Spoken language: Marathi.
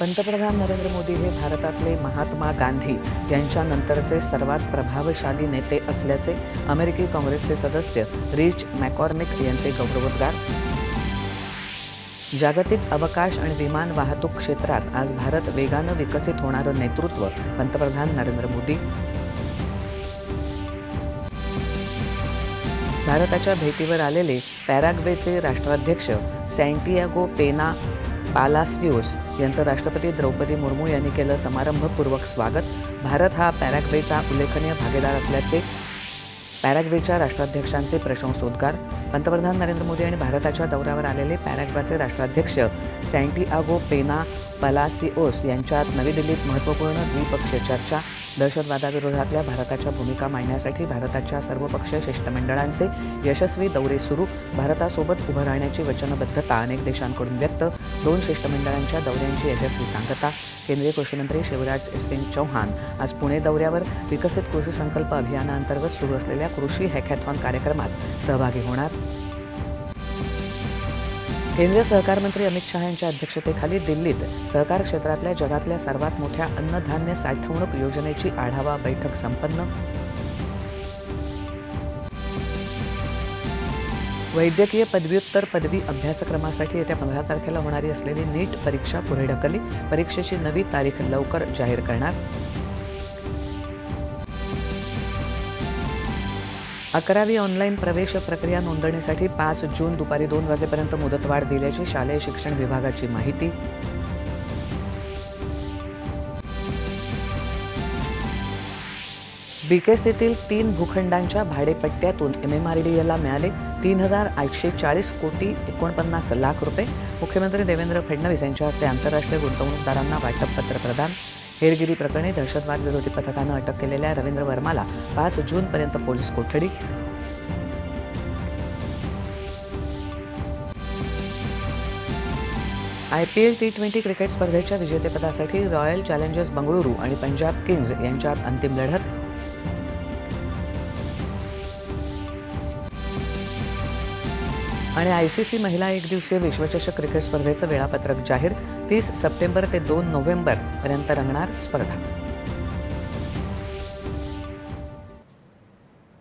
पंतप्रधान नरेंद्र मोदी हे भारतातले महात्मा गांधी यांच्यानंतरचे सर्वात प्रभावशाली नेते असल्याचे अमेरिकी काँग्रेसचे सदस्य रिच मॅकॉर्मिक यांचे गौरवोद्गार. जागतिक अवकाश आणि विमान वाहतूक क्षेत्रात आज भारत वेगानं विकसित होणारं नेतृत्व पंतप्रधान नरेंद्र मोदी. भारताच्या भेटीवर आलेले पॅराग्वेचे राष्ट्राध्यक्ष सँटियागो पेना पालासियोस यांचं राष्ट्रपती द्रौपदी मुर्मू यांनी केलं समारंभपूर्वक स्वागत. भारत हा पॅराग्वेचा उल्लेखनीय भागीदार असल्याचे पॅराग्वेच्या राष्ट्राध्यक्षांचे प्रशंसोद्गार. पंतप्रधान नरेंद्र मोदी आणि भारताच्या दौऱ्यावर आलेले पॅराग्वेचे राष्ट्राध्यक्ष सँटी आगो पेना पलासिओस यांच्यात नवी दिल्लीत महत्त्वपूर्ण द्विपक्षीय चर्चा दहशतवादाविरोधातल्या भारताच्या भूमिका मांडण्यासाठी भारताच्या सर्वपक्षीय शिष्टमंडळांचे यशस्वी दौरे सुरू भारतासोबत उभं राहण्याची वचनबद्धता अनेक देशांकडून व्यक्त दोन शिष्टमंडळांच्या दौऱ्यांची यशस्वी सांगता केंद्रीय कृषीमंत्री शिवराज सिंग चौहान आज पुणे दौऱ्यावर विकसित कृषी संकल्प अभियानाअंतर्गत सुरू असलेल्या कृषी हॅकॅथॉन कार्यक्रमात सहभागी होणार. केंद्रीय सहकार मंत्री अमित शहा यांच्या अध्यक्षतेखाली दिल्लीत सहकार क्षेत्रातल्या जगातल्या सर्वात मोठ्या अन्नधान्य साठवणूक योजनेची आढावा बैठक संपन्न. वैद्यकीय पदव्युत्तर पदवी अभ्यासक्रमासाठी येत्या पंधरा तारखेला होणारी असलेली नीट परीक्षा पुढे ढकलली. परीक्षेची नवी तारीख लवकर जाहीर करणार. अकरावी ऑनलाईन प्रवेश प्रक्रिया नोंदणीसाठी पाच जून दुपारी दोन वाजेपर्यंत मुदतवाढ दिल्याची शालेय शिक्षण विभागाची माहिती. बीकेसीतील तीन भूखंडांच्या भाडेपट्ट्यातून एम एम आर डी एला मिळाले तीन हजार आठशे चाळीस कोटी एकोणपन्नास लाख रुपये. मुख्यमंत्री देवेंद्र फडणवीस यांच्या हस्ते आंतरराष्ट्रीय गुंतवणूकदारांना वाटप पत्र प्रदान. हेरगिरी प्रकरणी दहशतवाद विरोधी पथकानं अटक केलेल्या रवींद्र वर्माला पाच जूनपर्यंत पोलीस कोठडी. I P L T twenty cricket स्पर्धेच्या विजेतेपदासाठी रॉयल चॅलेंजर्स बंगळुरू आणि पंजाब किंग्ज यांच्यात अंतिम लढत. आणि आय सी सी महिला एकदिवसीय विश्वचषक क्रिकेट स्पर्धेचं वेळापत्रक जाहीर तीस सप्टेंबर ते दोन नोव्हेंबर पर्यंत रंगणार स्पर्धा.